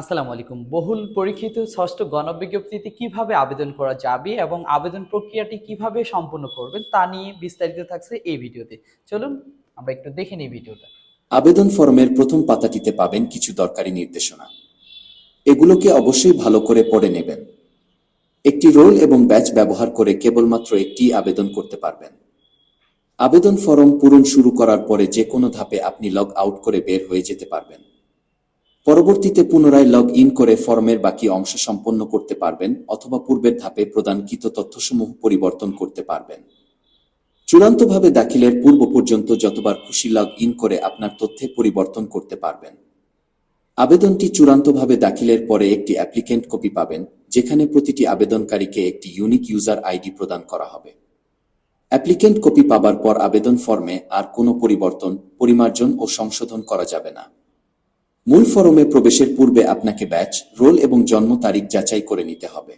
আসসালামু আলাইকুম। বহুল পরীক্ষিত ষষ্ঠ গণবিজ্ঞপ্তিতে কীভাবে আবেদন করা যাবে এবং আবেদন প্রক্রিয়াটি কীভাবে সম্পন্ন করবেন তা নিয়ে বিস্তারিত থাকছে এই ভিডিওতে। চলুন, আমরা একটু দেখে নিই ভিডিওটা। আবেদন ফর্মের প্রথম পাতাটিতে পাবেন কিছু দরকারি নির্দেশনা। এগুলোকে অবশ্যই ভালো করে পড়ে নেবেন। একটি রোল এবং ব্যাচ ব্যবহার করে কেবলমাত্র একটি আবেদন করতে পারবেন। আবেদন ফর্ম পূরণ শুরু করার পরে যে কোনো ধাপে আপনি লগ আউট করে বের হয়ে যেতে পারবেন। পরবর্তীতে পুনরায় লগ ইন করে ফর্মের বাকি অংশ সম্পন্ন করতে পারবেন অথবা পূর্বের ধাপে প্রদানকৃত তথ্যসমূহ পরিবর্তন করতে পারবেন। চূড়ান্তভাবে দাখিলের পূর্ব পর্যন্ত যতবার খুশি লগ ইন করে আপনার তথ্যে পরিবর্তন করতে পারবেন। আবেদনটি চূড়ান্তভাবে দাখিলের পরে একটি অ্যাপ্লিকেন্ট কপি পাবেন, যেখানে প্রতিটি আবেদনকারীকে একটি ইউনিক ইউজার আইডি প্রদান করা হবে। অ্যাপ্লিকেন্ট কপি পাবার পর আবেদন ফর্মে আর কোনো পরিবর্তন, পরিমার্জন ও সংশোধন করা যাবে না। মূল ফরমে প্রবেশের পূর্বে আপনাকে ব্যাচ, রোল এবং জন্ম তারিখ যাচাই করে নিতে হবে।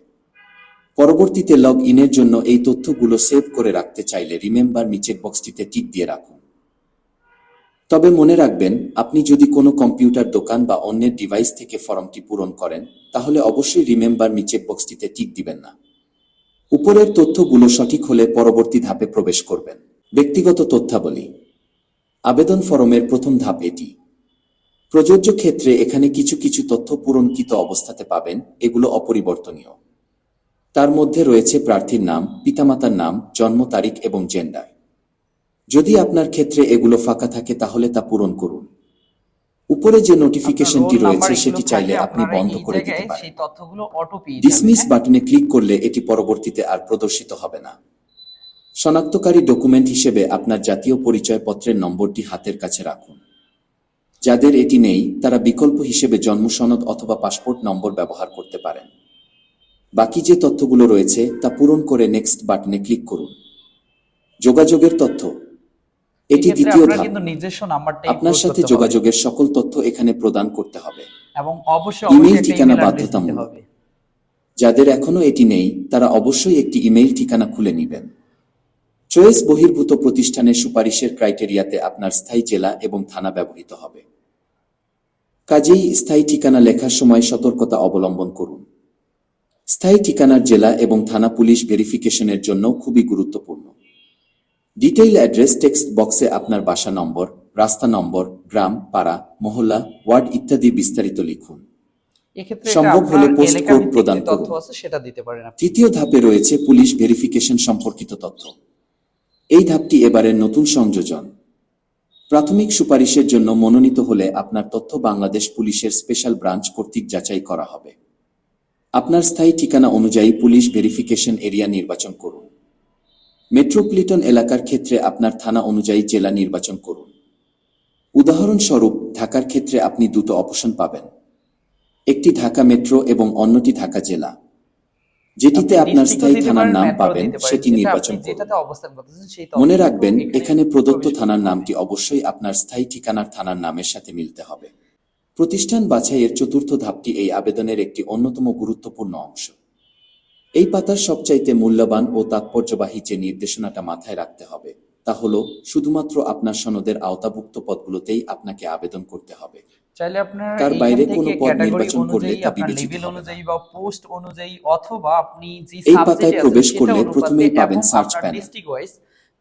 পরবর্তীতে লগ ইনের জন্য এই তথ্যগুলো সেভ করে রাখতে চাইলে রিমেম্বার মি চেকবক্সটিতে টিক দিয়ে রাখুন। তবে মনে রাখবেন, আপনি যদি কোনো কম্পিউটার দোকান বা অন্যের ডিভাইস থেকে ফর্মটি পূরণ করেন, তাহলে অবশ্যই রিমেম্বার মি চেকবক্সটিতে টিক দিবেন না। উপরের তথ্যগুলো সঠিক হলে পরবর্তী ধাপে প্রবেশ করবেন। ব্যক্তিগত তথ্যাবলী। আবেদন ফরমের প্রথম ধাপ এটি। প্রযোজ্য ক্ষেত্রে এখানে কিছু কিছু তথ্য পূরণকৃত অবস্থাতে পাবেন এগুলো অপরিবর্তনীয়। তার মধ্যে রয়েছে প্রার্থীর নাম পিতামাতার নাম জন্ম তারিখ এবং জেন্ডার। যদি আপনার ক্ষেত্রে এগুলো ফাঁকা থাকে তাহলে তা পূরণ করুন। উপরে যে নোটিফিকেশনটি রয়েছে সেটি চাইলে আপনি বন্ধ করে দিতে পারেন। ডিসমিস? বাটনে ক্লিক করলে এটি পরবর্তীতে আর প্রদর্শিত হবে না। শনাক্তকারী ডকুমেন্ট হিসেবে আপনার জাতীয় পরিচয়পত্রের নম্বরটি হাতের কাছে রাখুন। যাদের এটি নেই তারা বিকল্প হিসেবে জন্ম সনদ অথবা পাসপোর্ট নম্বর ব্যবহার করতে পারেন। বাকি যে তথ্যগুলো রয়েছে তা পূরণ করে নেক্সট বাটনে ক্লিক করুন। যোগাযোগের তথ্য। এটি দ্বিতীয় আপনার ধাপ। আপনার সাথে যোগাযোগের সকল তথ্য এখানে প্রদান করতে হবে। এবং অবশ্যই একটা ঠিকানা বাধ্যতামূলক। হবে। যাদের এখনও এটি নেই তারা অবশ্যই একটি ইমেইল ঠিকানা খুলে নেবেন। চয়েস বহির্ভূত প্রতিষ্ঠানের সুপারিশের ক্রাইটেরিয়াতে আপনার স্থায়ী জেলা এবং থানা ব্যবহৃত হবে। কাজেই স্থায়ী ঠিকানা লেখার সময় সতর্কতা অবলম্বন করুন। স্থায়ী ঠিকানার জেলা এবং থানা পুলিশ ভেরিফিকেশনের জন্য খুবই গুরুত্বপূর্ণ। ডিটেইল অ্যাড্রেস টেক্সট বক্সে আপনার বাসা নম্বর রাস্তা নম্বর গ্রাম পাড়া মহল্লা ওয়ার্ড ইত্যাদি বিস্তারিত লিখুন। সম্ভব হলে পোস্ট কোড প্রদান তথ্য করুন। তৃতীয় ধাপে রয়েছে পুলিশ ভেরিফিকেশন সম্পর্কিত তথ্য। এই ধাপটি এবারের নতুন সংযোজন। প্রাথমিক সুপারিশের জন্য মনোনীত হলে আপনার তথ্য বাংলাদেশ পুলিশের স্পেশাল ব্রাঞ্চ কর্তৃক যাচাই করা হবে। আপনার স্থায়ী ঠিকানা অনুযায়ী পুলিশ ভেরিফিকেশন এরিয়া নির্বাচন করুন। মেট্রোপলিটন এলাকার ক্ষেত্রে আপনার থানা অনুযায়ী জেলা নির্বাচন করুন। উদাহরণস্বরূপ, ঢাকার ক্ষেত্রে আপনি দুটো অপশন পাবেন। একটি ঢাকা মেট্রো এবং অন্যটি ঢাকা জেলা। যেটিতে আপনার স্থায়ী থানার নাম পাবেন সেটি নির্বাচন করুন। মনে রাখবেন এখানে প্রদত্ত থানার নামটি অবশ্যই আপনার স্থায়ী ঠিকানার থানার নামের সাথে মিলতে হবে। প্রতিষ্ঠান বাছাইয়ের চতুর্থ ধাপটি এই আবেদনের একটি অন্যতম গুরুত্বপূর্ণ অংশ। এই পাতার সবচাইতে মূল্যবান ও তাৎপর্যবাহী যে নির্দেশনাটা মাথায় রাখতে হবে তা হল শুধুমাত্র আপনার সনদের আওতাভুক্ত পদগুলোতেই আপনাকে আবেদন করতে হবে। চাইলে আপনার তার বাইরে কোনো পদ নির্বাচন করলে তা বিবেচিত। অনুযায়ী বা পোস্ট অনুযায়ী অথবা আপনি যে এই পাতায় প্রবেশ করলে প্রথমেই পাবেন। ডিস্ট্রিক্ট ওয়াইজ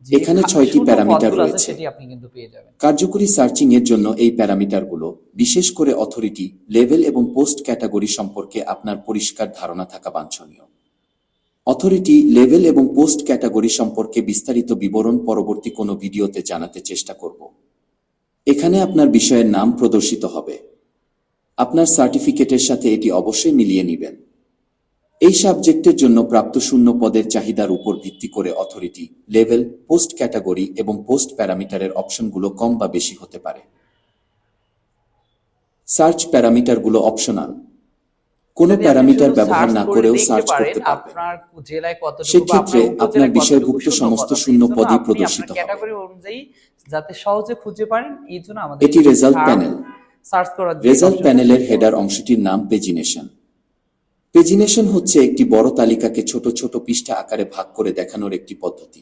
এখানে ছয়টি প্যারামিটার রয়েছে। সেটি আপনি কিন্তু পেয়ে যাবেন কার্যকরী সার্চিং এর জন্য এই প্যারামিটারগুলো বিশেষ করে অথরিটি লেভেল এবং পোস্ট ক্যাটাগরি সম্পর্কে আপনার পরিষ্কার ধারণা থাকা বাঞ্ছনীয় অথরিটি লেভেল এবং পোস্ট ক্যাটাগরি সম্পর্কে বিস্তারিত বিবরণ পরবর্তী কোনো ভিডিওতে জানাতে চেষ্টা করব এখানে আপনার বিষয়ের নাম প্রদর্শিত হবে। আপনার সার্টিফিকেটের সাথে এটি অবশ্যই মিলিয়ে নেবেন। এই সাবজেক্টের জন্য প্রাপ্ত শূন্য পদের চাহিদার উপর ভিত্তি করে অথরিটি লেভেল পোস্ট ক্যাটাগরি এবং পোস্ট প্যারামিটারের অপশনগুলো কম বা বেশি হতে পারে। সার্চ প্যারামিটারগুলো অপশনাল। কোনো প্যারামিটার ব্যবহার না করে করেও সার্চ করতে পারবেন। সেক্ষেত্রে আপনার বিষয়ভুক্ত সমস্ত শূন্য পদই প্রদর্শিত হবে। যাতে সহজে খুঁজে পারেন এই জন্য আমাদের এটি রেজাল্ট প্যানেল সার্চ করার রেজাল্ট প্যানেলের হেডার অংশটির নাম পেজিনেশন পেজিনেশন হচ্ছে একটি বড় তালিকাকে ছোট ছোট পৃষ্ঠা আকারে ভাগ করে দেখানোর একটি পদ্ধতি।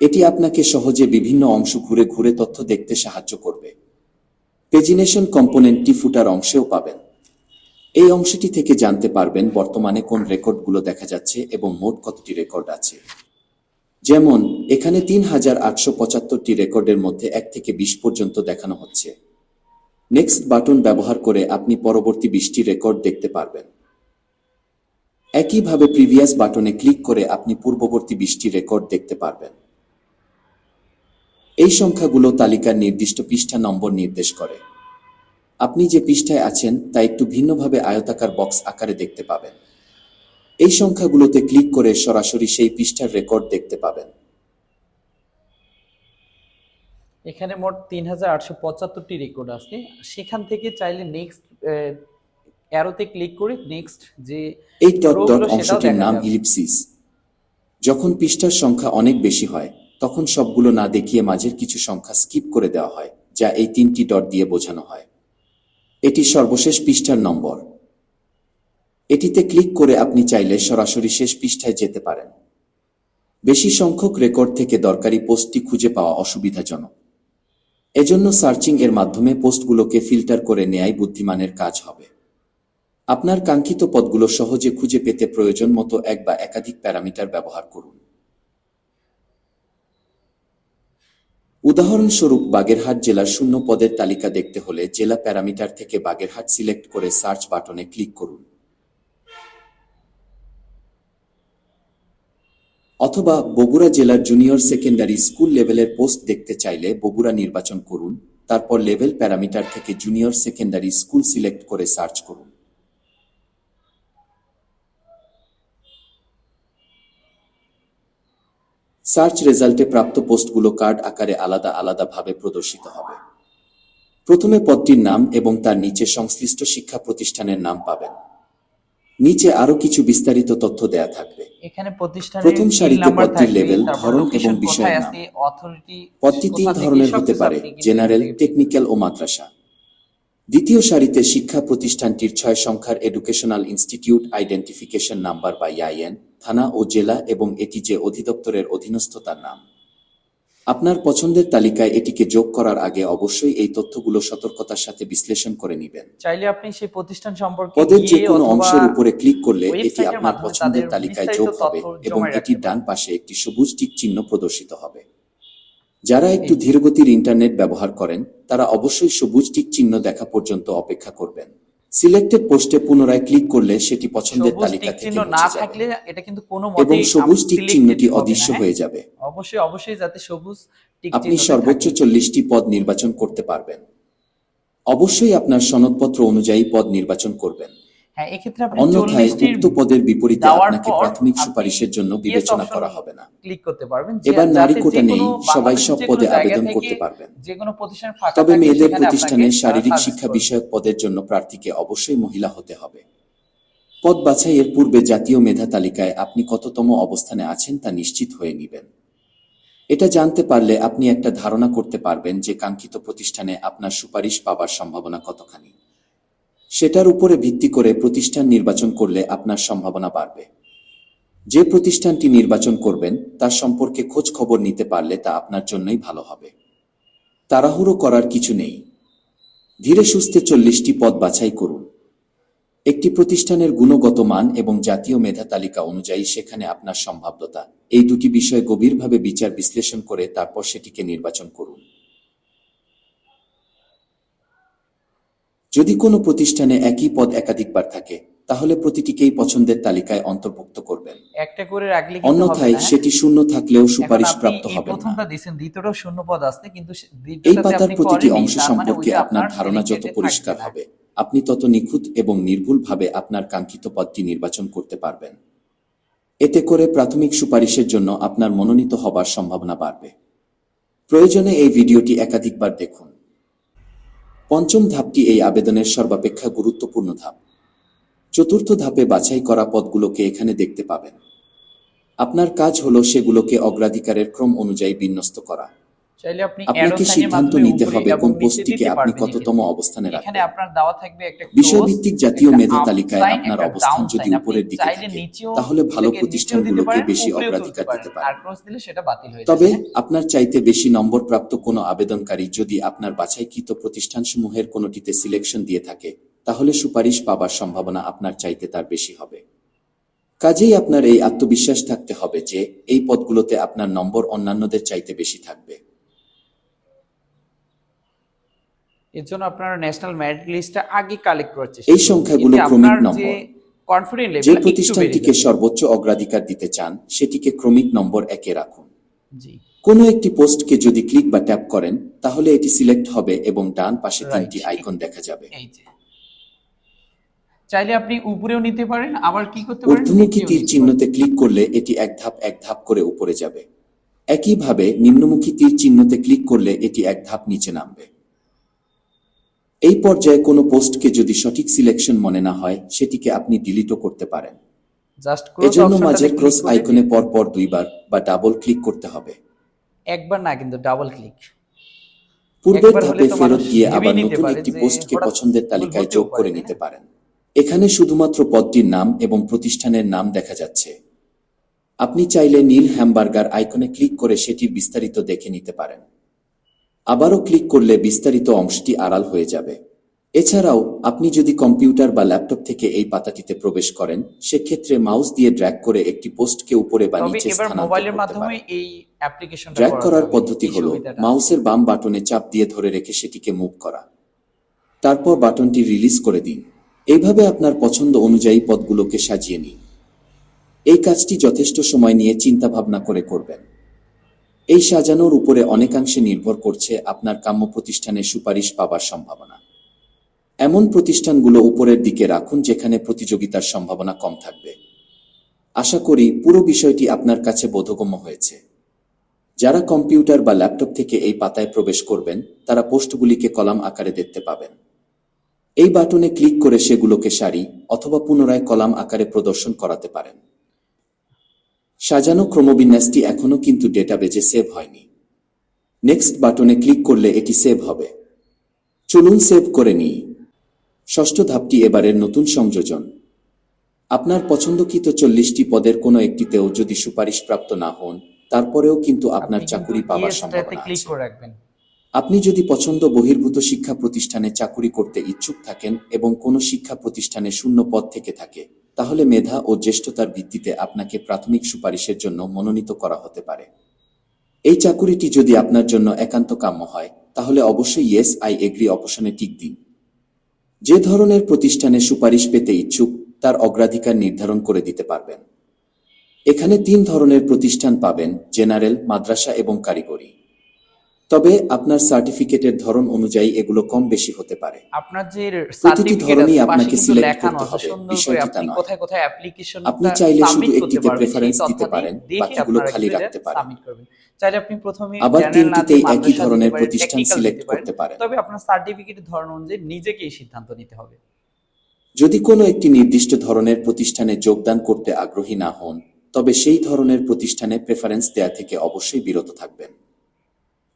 এটি আপনাকে সহজে বিভিন্ন অংশ ঘুরে ঘুরে তথ্য দেখতে সাহায্য করবে। পেজিনেশন কম্পোনেন্টটি ফুটার অংশেও পাবেন। এই অংশটি থেকে জানতে পারবেন বর্তমানে কোন রেকর্ডগুলো দেখা যাচ্ছে এবং মোট কতটি রেকর্ড আছে। যেমন, এখানে তিন হাজার আটশো পঁচাত্তরটি রেকর্ডের মধ্যে এক থেকে বিশ পর্যন্ত দেখানো হচ্ছে। নেক্সট বাটন ব্যবহার করে আপনি পরবর্তী বিশটি রেকর্ড দেখতে পারবেন। একইভাবে প্রিভিয়াস বাটনে ক্লিক করে আপনি পূর্ববর্তী বিশটি রেকর্ড দেখতে পারবেন। এই সংখ্যাগুলো তালিকার নির্দিষ্ট পৃষ্ঠা নম্বর নির্দেশ করে। আপনি যে পৃষ্ঠায় আছেন তা একটু ভিন্নভাবে আয়তাকার বক্স আকারে দেখতে পাবেন। এই সংখ্যাগুলোতে ক্লিক করে সরাসরি সেই পৃষ্ঠার রেকর্ড দেখতে পাবেন। এখানে মোট তিন হাজার আটশো পঁচাত্তরটি রেকর্ড আছে। সেখান থেকে চাইলে নেক্সট অ্যারোতে ক্লিক করে নেক্সট যে এই ডট ডট অংশটির নাম ইলিপসিস যখন পৃষ্ঠার সংখ্যা অনেক বেশি হয় তখন সবগুলো না দেখিয়ে মাঝের কিছু সংখ্যা স্কিপ করে দেওয়া হয় যা এই তিনটি ডট দিয়ে বোঝানো হয়। এটি সর্বশেষ পৃষ্ঠার নম্বর। এটিতে ক্লিক করে আপনি চাইলে সরাসরি শেষ পৃষ্ঠায় যেতে পারেন। বেশি সংখ্যক রেকর্ড থেকে দরকারি পোস্টটি খুঁজে পাওয়া অসুবিধাজনক। এজন্য সার্চিং এর মাধ্যমে পোস্টগুলোকে ফিল্টার করে নেয়াই বুদ্ধিমানের কাজ হবে। আপনার কাঙ্ক্ষিত পদগুলো সহজে খুঁজে পেতে প্রয়োজন মতো এক বা একাধিক প্যারামিটার ব্যবহার করুন। উদাহরণস্বরূপ বাগেরহাট জেলার শূন্য পদের তালিকা দেখতে হলে জেলা প্যারামিটার থেকে বাগেরহাট সিলেক্ট করে সার্চ বাটনে ক্লিক করুন। অথবা বগুড়া জেলার জুনিয়র সেকেন্ডারি স্কুল লেভেলের পোস্ট দেখতে চাইলে বগুড়া নির্বাচন করুন, তারপর লেভেল প্যারামিটার থেকে জুনিয়র সেকেন্ডারি স্কুল সিলেক্ট করে সার্চ করুন। সার্চ রেজাল্টে প্রাপ্ত পোস্টগুলো কার্ড আকারে আলাদা আলাদাভাবে প্রদর্শিত হবে। প্রথমে পদটির নাম এবং তার নিচে সংশ্লিষ্ট শিক্ষা প্রতিষ্ঠানের নাম পাবেন। নিচে আরও কিছু বিস্তারিত তথ্য দেয়া থাকবে। এখানে প্রতিষ্ঠানের প্রথম সারিতে পদটির তারপর ধরন এবং কোথায় নাম। পদটি তিন ধরনের হতে পারে জেনারেল টেকনিক্যাল ও মাদ্রাসা। দ্বিতীয় সারিতে শিক্ষা প্রতিষ্ঠানটির ছয় সংখ্যার এডুকেশনাল ইনস্টিটিউট আইডেন্টিফিকেশন নাম্বার বা আইএন থানা ও জেলা এবং এটি যে অধিদপ্তরের অধীনস্থ তার নাম। আপনার পছন্দের তালিকায় এটিকে যোগ করার আগে অবশ্যই এই তথ্যগুলো সতর্কতার সাথে বিশ্লেষণ করে নেবেন। চাইলে আপনি সেই প্রতিষ্ঠান সম্পর্কে পদের যে কোনো অংশের উপরে ক্লিক করলে এটি আপনার পছন্দের তালিকায় যোগ হবে এবং এটির ডান পাশে একটি সবুজ টিক চিহ্ন প্রদর্শিত হবে। যারা একটু ধীরগতির ইন্টারনেট ব্যবহার করেন তারা অবশ্যই সবুজ টিক চিহ্ন দেখা পর্যন্ত অপেক্ষা করবেন। সিলেক্টেড পোস্টে পুনরায় ক্লিক করলে সেটি পছন্দের তালিকা থেকে মুছে না থাকলে এটা কিন্তু কোনো এবং মতেই সবুজ টিক চিহ্নটি অদৃশ্য হ্যাঁ? হয়ে যাবে অবশ্যই অবশ্যই যাতে সবুজ টিক আপনি সর্বোচ্চ থাকে। চল্লিশটি পদ নির্বাচন করতে পারবেন অবশ্যই আপনার সনদপত্র অনুযায়ী পদ নির্বাচন করবেন হ্যাঁ এক্ষেত্রে আপনি অন্যথায় উক্ত পদের বিপরীতে আপনাকে প্রাথমিক সুপারিশের জন্য বিবেচনা করা হবে না। ক্লিক করতে পারবেন এবার নারী কোটা নেই সবাই সব পদে আবেদন করতে পারবেন। যে কোনো প্রতিষ্ঠান তবে মেয়েদের প্রতিষ্ঠানে শারীরিক শিক্ষা বিষয়ক পদের জন্য প্রার্থীকে অবশ্যই মহিলা হতে হবে। পদ বাছাইয়ের পূর্বে জাতীয় মেধা তালিকায় আপনি কততম অবস্থানে আছেন তা নিশ্চিত হয়ে নেবেন। এটা জানতে পারলে আপনি একটা ধারণা করতে পারবেন যে কাঙ্ক্ষিত প্রতিষ্ঠানে আপনার সুপারিশ পাবার সম্ভাবনা কতখানি। সেটার উপরে ভিত্তি করে প্রতিষ্ঠান নির্বাচন করলে আপনার সম্ভাবনা বাড়বে। যে প্রতিষ্ঠানটি নির্বাচন করবেন, তার সম্পর্কে খোঁজ খবর নিতে পারলে তা আপনার জন্যই ভালো হবে। তাড়াহুড়ো করার কিছু নেই। ধীরে সুস্থে চল্লিশটি পদ বাছাই করুন। একটি প্রতিষ্ঠানের গুণগত মান এবং জাতীয় মেধা তালিকা অনুযায়ী সেখানে আপনার সম্ভাব্যতা। এই দুটি বিষয় গভীরভাবে বিচার বিশ্লেষণ করে তারপর সেটিকে নির্বাচন করুন। যদি কোনো প্রতিষ্ঠানে একই পদ একাধিকবার থাকে তাহলে প্রতিটিকেই পছন্দের তালিকায় অন্তর্ভুক্ত করবেন। একটা করে রাখলে অন্যথায়? সেটি শূন্য থাকলেও সুপারিশ প্রাপ্ত হবে না। প্রথমটা দিছেন দ্বিতীয়টাও শূন্য পদ আছে কিন্তু এই পাতার প্রতিটি অংশ মানে সম্পর্কে আপনার ধারণা যত পরিষ্কার হবে আপনি তত নিখুঁত এবং নির্ভুলভাবে আপনার কাঙ্ক্ষিত পদটি নির্বাচন করতে পারবেন। এতে করে প্রাথমিক সুপারিশের জন্য আপনার মনোনীত হবার সম্ভাবনা বাড়বে। প্রয়োজনে এই ভিডিওটি একাধিকবার দেখুন। পঞ্চম ধাপটি এই আবেদনের সর্বাপেক্ষা গুরুত্বপূর্ণ ধাপ। চতুর্থ ধাপে বাছাই করা পদগুলোকে এখানে দেখতে পাবেন। আপনার কাজ হলো সেগুলোকে অগ্রাধিকারের ক্রম অনুযায়ী বিন্যস্ত করা। চাইলে আপনি আপনাকে সিদ্ধান্ত নিতে হবে কোন পোস্টটিকে আপনি কততম। অবস্থানে এখানে আপনার দেওয়া থাকবে একটা বিষয়ভিত্তিক জাতীয় মেধা তালিকায় আপনার অবস্থান যদি উপরের দিকে থাকে তাহলে ভালো প্রতিষ্ঠানগুলোকে বেশি অগ্রাধিকার দিতে আর পারেন দিলে সেটা বাতিল হয়ে তবে আপনার চাইতে বেশি নম্বর প্রাপ্ত কোনো আবেদনকারী যদি আপনার বাছাইকৃত প্রতিষ্ঠানসমূহের কোনোটিতে সিলেকশন দিয়ে থাকে তাহলে সুপারিশ পাবার সম্ভাবনা আপনার চাইতে তার বেশি হবে। কাজেই আপনার এই আত্মবিশ্বাস থাকতে হবে যে এই পদগুলোতে আপনার নম্বর অন্যান্যদের চাইতে বেশি থাকবে। এর জন্য আপনারা ন্যাশনাল মেরিট লিস্টটা আগে কালেক্ট করার চেষ্টা এই সংখ্যাগুলো ক্রমিক নম্বর। কনফিডেন্ট যে প্রতিষ্ঠানটিকে সর্বোচ্চ অগ্রাধিকার দিতে চান সেটিকে ক্রমিক নম্বর একে রাখুন। জি। কোনো একটি পোস্টকে যদি ক্লিক বা ট্যাপ করেন তাহলে এটি সিলেক্ট হবে এবং ডান পাশে তিনটি আইকন দেখা যাবে। চাইলে আপনি উপরেও নিতে পারেন আবার কি করতে পারেন? ঊর্ধ্বমুখী তীর চিহ্নতে ক্লিক করলে এটি এক ধাপ এক ধাপ করে উপরে যাবে। একইভাবে নিম্নমুখী তীর চিহ্নতে ক্লিক করলে এটি এক ধাপ নিচে নামবে। এই পর্যায়ে কোনো পোস্টকে যদি সঠিক সিলেকশন মনে না হয় সেটিকে আপনি ডিলিটও করতে পারেন। এজন্য মাঝে ক্রস আইকনে পর পর দুইবার বা ডাবল ক্লিক করতে হবে। একবার না কিন্তু ডাবল ক্লিক পূর্বের ধাপে ফেরত গিয়ে আবার নতুন একটি পোস্টকে পছন্দের তালিকায় যোগ করে নিতে পারেন। এখানে শুধুমাত্র পদটির নাম এবং প্রতিষ্ঠানের নাম দেখা যাচ্ছে। আপনি চাইলে নীল হ্যামবার্গার আইকনে ক্লিক করে সেটির বিস্তারিত দেখে নিতে পারেন। আবারও ক্লিক করলে বিস্তারিত অংশটি আড়াল হয়ে যাবে। এছাড়াও আপনি যদি কম্পিউটার বা ল্যাপটপ থেকে এই পাতাটিতে প্রবেশ করেন সেক্ষেত্রে মাউস দিয়ে ড্র্যাগ করে একটি পোস্টকে উপরে বা নিচে স্থানান্তর করতে পারেন। ড্র্যাগ করার পদ্ধতি হলো মাউসের বাম বাটনে চাপ দিয়ে ধরে রেখে সেটিকে মুভ করা। তারপর বাটনটি রিলিজ করে দিন। এইভাবে আপনার পছন্দ অনুযায়ী পদগুলোকে সাজিয়ে নিন। এই কাজটি যথেষ্ট সময় নিয়ে চিন্তা ভাবনা করে করবেন। এই সাজানোর উপরে অনেকাংশে নির্ভর করছে আপনার কাম্য প্রতিষ্ঠানের সুপারিশ পাবার সম্ভাবনা। এমন প্রতিষ্ঠানগুলো উপরের দিকে রাখুন যেখানে প্রতিযোগিতার সম্ভাবনা কম থাকবে। আশা করি পুরো বিষয়টি আপনার কাছে বোধগম্য হয়েছে। যারা কম্পিউটার বা ল্যাপটপ থেকে এই পাতায় প্রবেশ করবেন, তারা পোস্টগুলিকে কলাম আকারে দেখতে পাবেন। এই বাটনে ক্লিক করে সেগুলোকে সারি অথবা পুনরায় কলাম আকারে প্রদর্শন করাতে পারেন। সাজানো ক্রমবিন্যাসটি এখনও কিন্তু ডেটাবেজে সেভ হয়নি। নেক্সট বাটনে ক্লিক করলে এটি সেভ হবে। চলুন সেভ করে নিই। ষষ্ঠ ধাপটি এবারের নতুন সংযোজন। আপনার পছন্দকৃত চল্লিশটি পদের কোনো একটিতেও যদি সুপারিশপ্রাপ্ত না হন তারপরেও কিন্তু আপনার চাকুরি পাওয়ার সম্ভাবনা আছে। আপনি যদি পছন্দ বহির্ভূত শিক্ষা প্রতিষ্ঠানে চাকুরি করতে ইচ্ছুক থাকেন এবং কোনো শিক্ষা প্রতিষ্ঠানে শূন্য পদ থেকে থাকে তাহলে মেধা ও জ্যেষ্ঠতার ভিত্তিতে আপনাকে প্রাথমিক সুপারিশের জন্য মনোনীত করা হতে পারে। এই চাকুরিটি যদি আপনার জন্য একান্ত কাম্য হয়, তাহলে অবশ্যই ইয়েস, আই এগ্রি অপশনে টিক দিন। যে ধরনের প্রতিষ্ঠানে সুপারিশ পেতে ইচ্ছুক, তার অগ্রাধিকার নির্ধারণ করে দিতে পারবেন। এখানে তিন ধরনের প্রতিষ্ঠান পাবেন, জেনারেল, মাদ্রাসা এবং কারিগরি। তবে আপনার সার্টিফিকেটের ধরন অনুযায়ী এগুলো কম বেশি হতে পারে। আপনার যে সার্টিফিকেট আছে আপনাকে লেখানো করতে হবে, বিষয়টি তা নয়। কোথায় কোথায় অ্যাপ্লিকেশন আপনি চাইলে শুধু একটিতে preference দিতে পারেন, বাকিগুলো খালি রাখতে পারেন। চাইলে আপনি প্রথমে আবার তিনটিতেই একই ধরনের প্রতিষ্ঠান সিলেক্ট করতে পারেন। তবে আপনার সার্টিফিকেটের ধরন অনুযায়ী নিজেকেই সিদ্ধান্ত নিতে হবে। যদি কোনো একটি নির্দিষ্ট ধরনের প্রতিষ্ঠানে যোগদান করতে আগ্রহী না হন তবে সেই ধরনের প্রতিষ্ঠানে প্রেফারেন্স দেয়া থেকে অবশ্যই বিরত থাকবেন।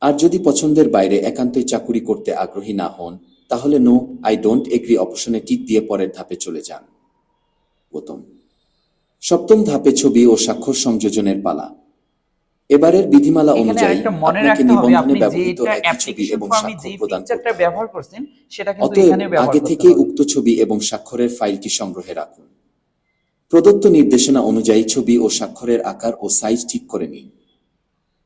আর যদি পছন্দের বাইরে একান্তই চাকুরি করতে আগ্রহী না হন তাহলে নো আই ডোন্ট এগ্রি অপশনে টিক দিয়ে পরের ধাপে চলে যান। প্রথম। সপ্তম ধাপে ছবি ও স্বাক্ষর সংযোজনের পালা। এবারের বিধিমালা অনুযায়ী আপনাকে নিবন্ধনে ব্যবহৃত একই ছবি এবং স্বাক্ষর প্রদান করতে অতএব আগে থেকে উক্ত ছবি এবং স্বাক্ষরের ফাইলটি সংগ্রহে রাখুন। প্রদত্ত নির্দেশনা অনুযায়ী ছবি ও স্বাক্ষরের আকার ও সাইজ ঠিক করে নিন।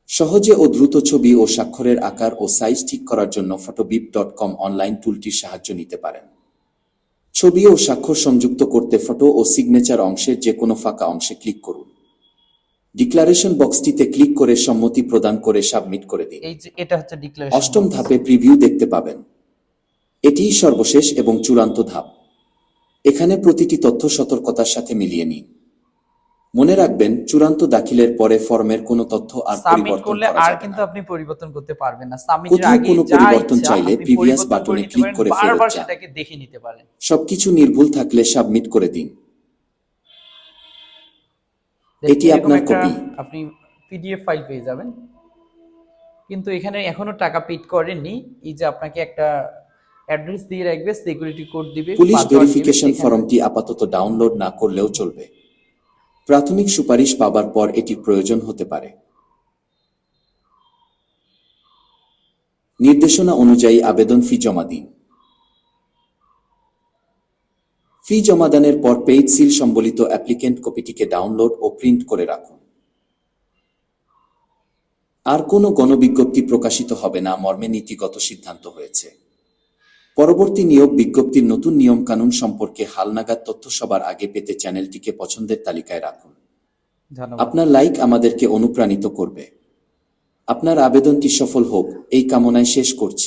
সহজে ও দ্রুত ছবি ও স্বাক্ষরের আকার ও সাইজ ঠিক করার জন্য ফটোবিপ ডট কম অনলাইন টুলটির সাহায্য নিতে পারেন। ছবি ও স্বাক্ষর সংযুক্ত করতে ফটো ও সিগনেচার অংশের যে কোনো ফাঁকা অংশে ক্লিক করুন। ডিক্লারেশন বক্সটিতে ক্লিক করে সম্মতি প্রদান করে সাবমিট করে দিন। এটা হচ্ছে ডিক্লারেশন অষ্টম ধাপে প্রিভিউ দেখতে পাবেন। এটিই সর্বশেষ এবং চূড়ান্ত ধাপ। এখানে প্রতিটি তথ্য সতর্কতার সাথে মিলিয়ে নিন। মনে রাখবেন চূড়ান্ত দাখিলের পরে ফর্মের কোনো তথ্য আর পরিবর্তন করলে আর কিন্তু আপনি পরিবর্তন করতে পারবেন না। সাবমিটের আগে কোনো পরিবর্তন চাইলে পরিবর্তন বাটনে পারেন, করে ফেরত। সেটাকে দেখে নিতে পারেন। সবকিছু নির্ভুল থাকলে সাবমিট করে দিন। এটি আপনার কপি। আপনি পিডিএফ ফাইল পেয়ে যাবেন। কিন্তু এখানে এখনও টাকা পেড করেননি। এই যে আপনাকে একটা অ্যাড্রেস দিয়ে রাখবে সিকিউরিটি কোড দিবে পুলিশ ভেরিফিকেশন ফর্মটি আপাতত ডাউনলোড না করলেও চলবে। প্রাথমিক সুপারিশ পাবার পর এটির প্রয়োজন হতে পারে। নির্দেশনা অনুযায়ী আবেদন ফি জমা দিন। ফি জমাদানের পর পেইড সিল সম্বলিত অ্যাপ্লিকেন্ট কপিটিকে ডাউনলোড ও প্রিন্ট করে রাখুন। আর কোনো গণবিজ্ঞপ্তি প্রকাশিত হবে না, মর্মে নীতিগত সিদ্ধান্ত হয়েছে। পরবর্তী নিয়োগ বিজ্ঞপ্তির নতুন নিয়ম কানুন সম্পর্কে হালনাগাদ তথ্য সবার আগে পেতে চ্যানেলটিকে পছন্দের তালিকায় রাখুন। আপনার লাইক আমাদেরকে অনুপ্রাণিত করবে। আপনার আবেদনটি সফল হোক এই কামনায় শেষ করছি।